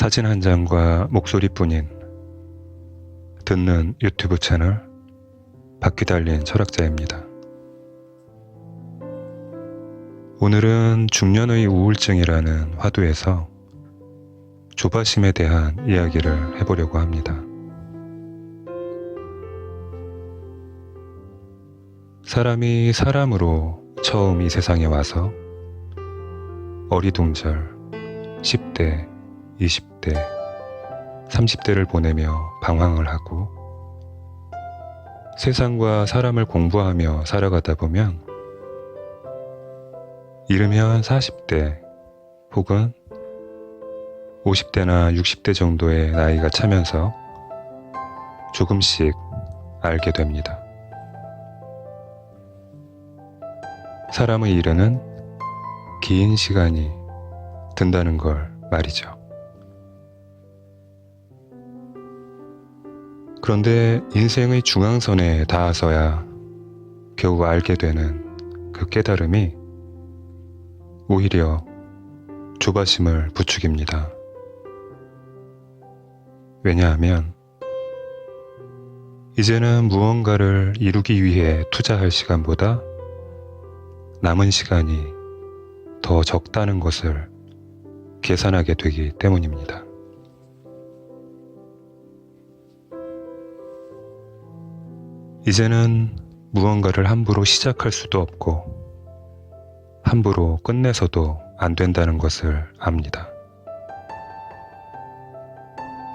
사진 한 장과 목소리뿐인 듣는 유튜브 채널 바퀴 달린 철학자입니다. 오늘은 중년의 우울증이라는 화두에서 조바심에 대한 이야기를 해보려고 합니다. 사람이 사람으로 처음 이 세상에 와서 어리둥절 10대, 20대, 30대를 보내며 방황을 하고 세상과 사람을 공부하며 살아가다 보면 이르면 40대 혹은 50대나 60대 정도의 나이가 차면서 조금씩 알게 됩니다. 사람의 일에는 긴 시간이 든다는 걸 말이죠. 그런데 인생의 중앙선에 닿아서야 겨우 알게 되는 그 깨달음이 오히려 조바심을 부추깁니다. 왜냐하면 이제는 무언가를 이루기 위해 투자할 시간보다 남은 시간이 더 적다는 것을 계산하게 되기 때문입니다. 이제는 무언가를 함부로 시작할 수도 없고 함부로 끝내서도 안 된다는 것을 압니다.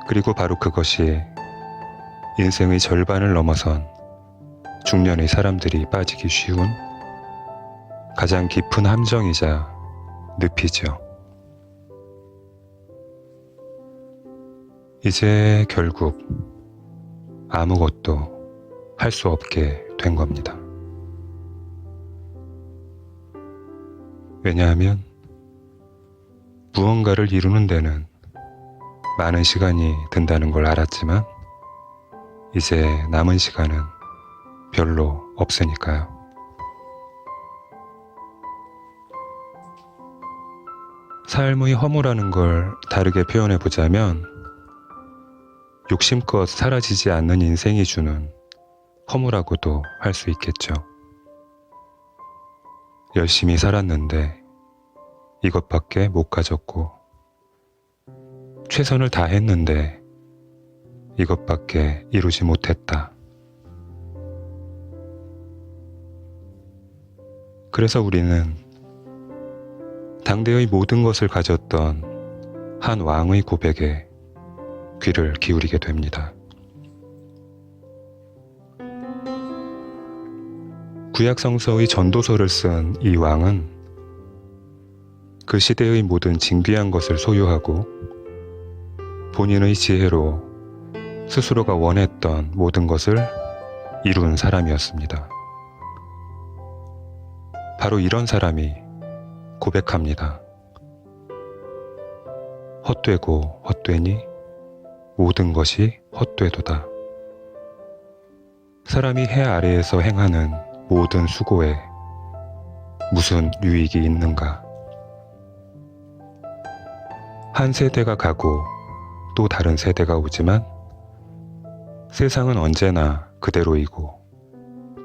그리고 바로 그것이 인생의 절반을 넘어선 중년의 사람들이 빠지기 쉬운 가장 깊은 함정이자 늪이죠. 이제 결국 아무것도 할 수 없게 된 겁니다. 왜냐하면 무언가를 이루는 데는 많은 시간이 든다는 걸 알았지만 이제 남은 시간은 별로 없으니까요. 삶의 허무라는 걸 다르게 표현해 보자면 욕심껏 사라지지 않는 인생이 주는 허무라고도 할 수 있겠죠. 열심히 살았는데 이것밖에 못 가졌고 최선을 다했는데 이것밖에 이루지 못했다. 그래서 우리는 당대의 모든 것을 가졌던 한 왕의 고백에 귀를 기울이게 됩니다. 구약 성서의 전도서를 쓴 이 왕은 그 시대의 모든 진귀한 것을 소유하고 본인의 지혜로 스스로가 원했던 모든 것을 이룬 사람이었습니다. 바로 이런 사람이 고백합니다. 헛되고 헛되니 모든 것이 헛되도다. 사람이 해 아래에서 행하는 모든 수고에 무슨 유익이 있는가? 한 세대가 가고 또 다른 세대가 오지만 세상은 언제나 그대로이고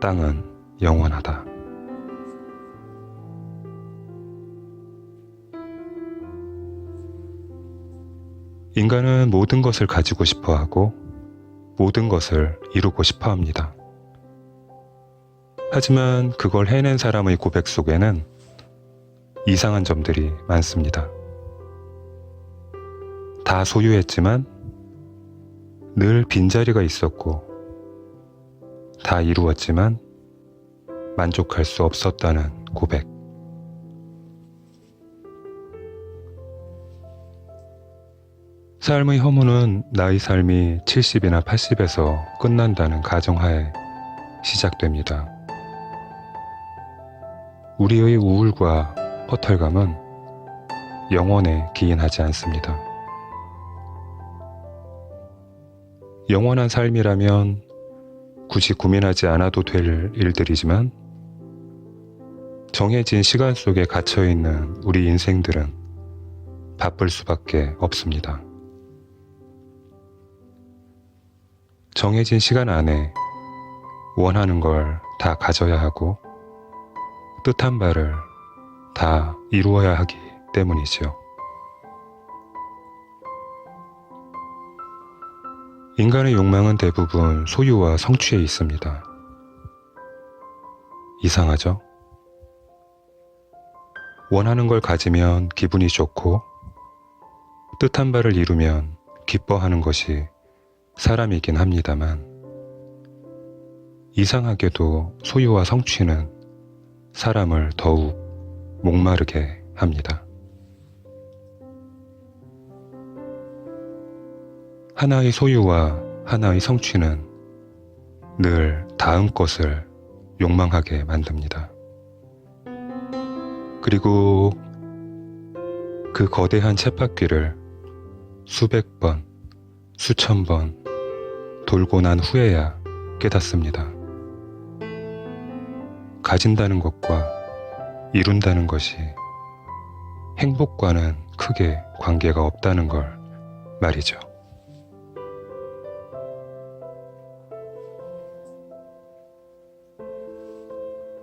땅은 영원하다. 인간은 모든 것을 가지고 싶어 하고 모든 것을 이루고 싶어 합니다. 하지만 그걸 해낸 사람의 고백 속에는 이상한 점들이 많습니다. 다 소유했지만 늘 빈자리가 있었고 다 이루었지만 만족할 수 없었다는 고백. 삶의 허무는 나의 삶이 70이나 80에서 끝난다는 가정하에 시작됩니다. 우리의 우울과 허탈감은 영원에 기인하지 않습니다. 영원한 삶이라면 굳이 고민하지 않아도 될 일들이지만 정해진 시간 속에 갇혀 있는 우리 인생들은 바쁠 수밖에 없습니다. 정해진 시간 안에 원하는 걸 다 가져야 하고 뜻한 바를 다 이루어야 하기 때문이지요. 인간의 욕망은 대부분 소유와 성취에 있습니다. 이상하죠? 원하는 걸 가지면 기분이 좋고 뜻한 바를 이루면 기뻐하는 것이 사람이긴 합니다만 이상하게도 소유와 성취는 사람을 더욱 목마르게 합니다. 하나의 소유와 하나의 성취는 늘 다음 것을 욕망하게 만듭니다. 그리고 그 거대한 쳇바퀴를 수백 번, 수천 번 돌고 난 후에야 깨닫습니다. 가진다는 것과 이룬다는 것이 행복과는 크게 관계가 없다는 걸 말이죠.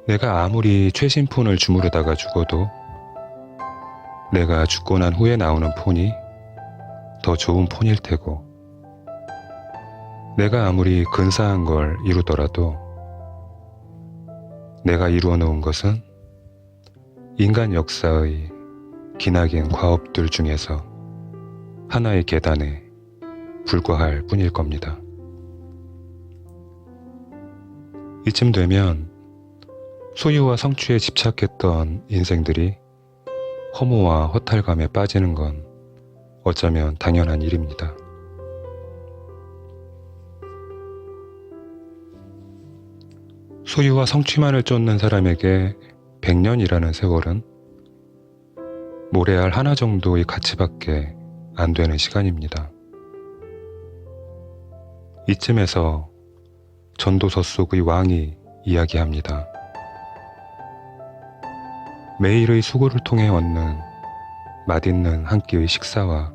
내가 아무리 최신 폰을 주무르다가 죽어도 내가 죽고 난 후에 나오는 폰이 더 좋은 폰일 테고 내가 아무리 근사한 걸 이루더라도 내가 이루어 놓은 것은 인간 역사의 기나긴 과업들 중에서 하나의 계단에 불과할 뿐일 겁니다. 이쯤 되면 소유와 성취에 집착했던 인생들이 허무와 허탈감에 빠지는 건 어쩌면 당연한 일입니다. 소유와 성취만을 쫓는 사람에게 100년이라는 세월은 모래알 하나 정도의 가치밖에 안 되는 시간입니다. 이쯤에서 전도서 속의 왕이 이야기합니다. 매일의 수고를 통해 얻는 맛있는 한 끼의 식사와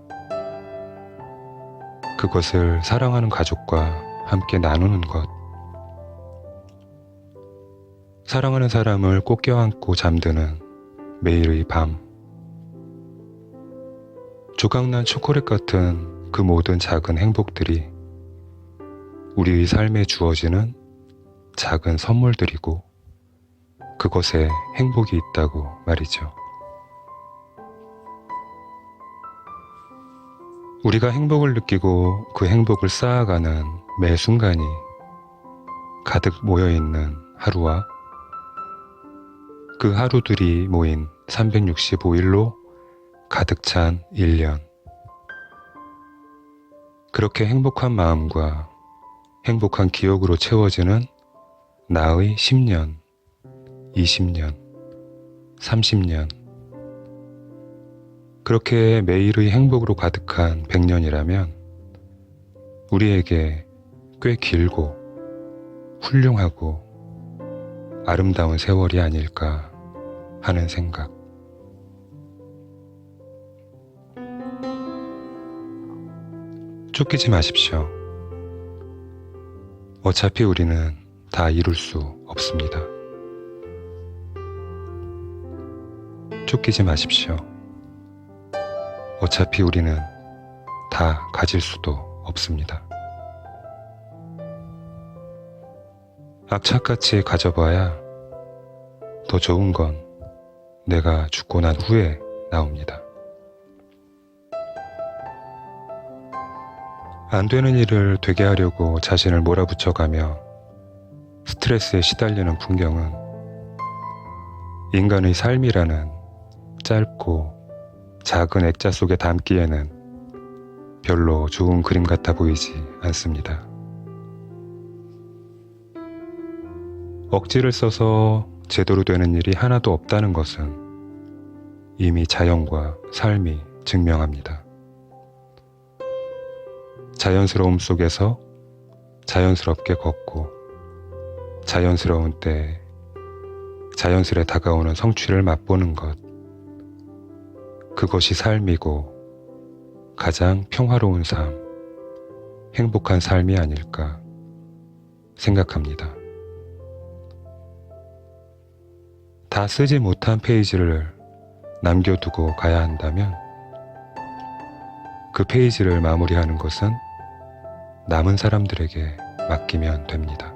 그것을 사랑하는 가족과 함께 나누는 것. 사랑하는 사람을 꼭 껴안고 잠드는 매일의 밤. 조각난 초콜릿 같은 그 모든 작은 행복들이 우리의 삶에 주어지는 작은 선물들이고 그것에 행복이 있다고 말이죠. 우리가 행복을 느끼고 그 행복을 쌓아가는 매 순간이 가득 모여있는 하루와 그 하루들이 모인 365일로 가득 찬 1년. 그렇게 행복한 마음과 행복한 기억으로 채워지는 나의 10년, 20년, 30년. 그렇게 매일의 행복으로 가득한 100년이라면 우리에게 꽤 길고 훌륭하고 아름다운 세월이 아닐까 하는 생각. 쫓기지 마십시오. 어차피 우리는 다 이룰 수 없습니다. 쫓기지 마십시오. 어차피 우리는 다 가질 수도 없습니다. 악착같이 가져봐야 더 좋은 건 내가 죽고 난 후에 나옵니다. 안 되는 일을 되게 하려고 자신을 몰아붙여가며 스트레스에 시달리는 풍경은 인간의 삶이라는 짧고 작은 액자 속에 담기에는 별로 좋은 그림 같아 보이지 않습니다. 억지를 써서 제대로 되는 일이 하나도 없다는 것은 이미 자연과 삶이 증명합니다. 자연스러움 속에서 자연스럽게 걷고 자연스러운 때 자연스레 다가오는 성취를 맛보는 것. 그것이 삶이고 가장 평화로운 삶, 행복한 삶이 아닐까 생각합니다. 다 쓰지 못한 페이지를 남겨두고 가야 한다면 그 페이지를 마무리하는 것은 남은 사람들에게 맡기면 됩니다.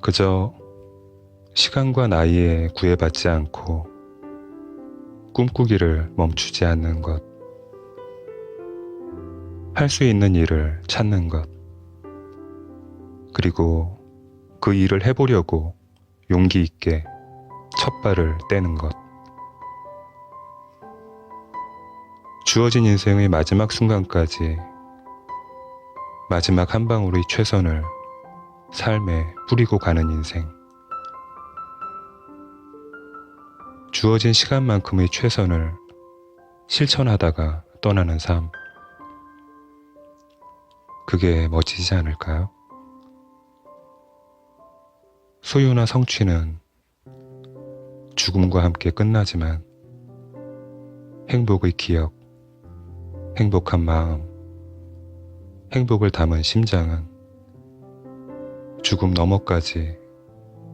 그저 시간과 나이에 구애받지 않고 꿈꾸기를 멈추지 않는 것, 할 수 있는 일을 찾는 것, 그리고 그 일을 해보려고 용기 있게 첫 발을 떼는 것. 주어진 인생의 마지막 순간까지 마지막 한 방울의 최선을 삶에 뿌리고 가는 인생. 주어진 시간만큼의 최선을 실천하다가 떠나는 삶. 그게 멋지지 않을까요? 소유나 성취는 죽음과 함께 끝나지만 행복의 기억, 행복한 마음, 행복을 담은 심장은 죽음 너머까지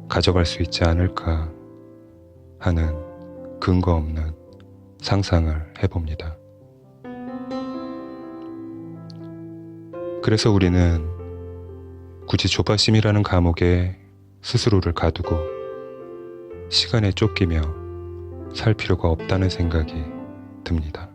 가져갈 수 있지 않을까 하는 근거 없는 상상을 해봅니다. 그래서 우리는 굳이 조바심이라는 감옥에 스스로를 가두고 시간에 쫓기며 살 필요가 없다는 생각이 듭니다.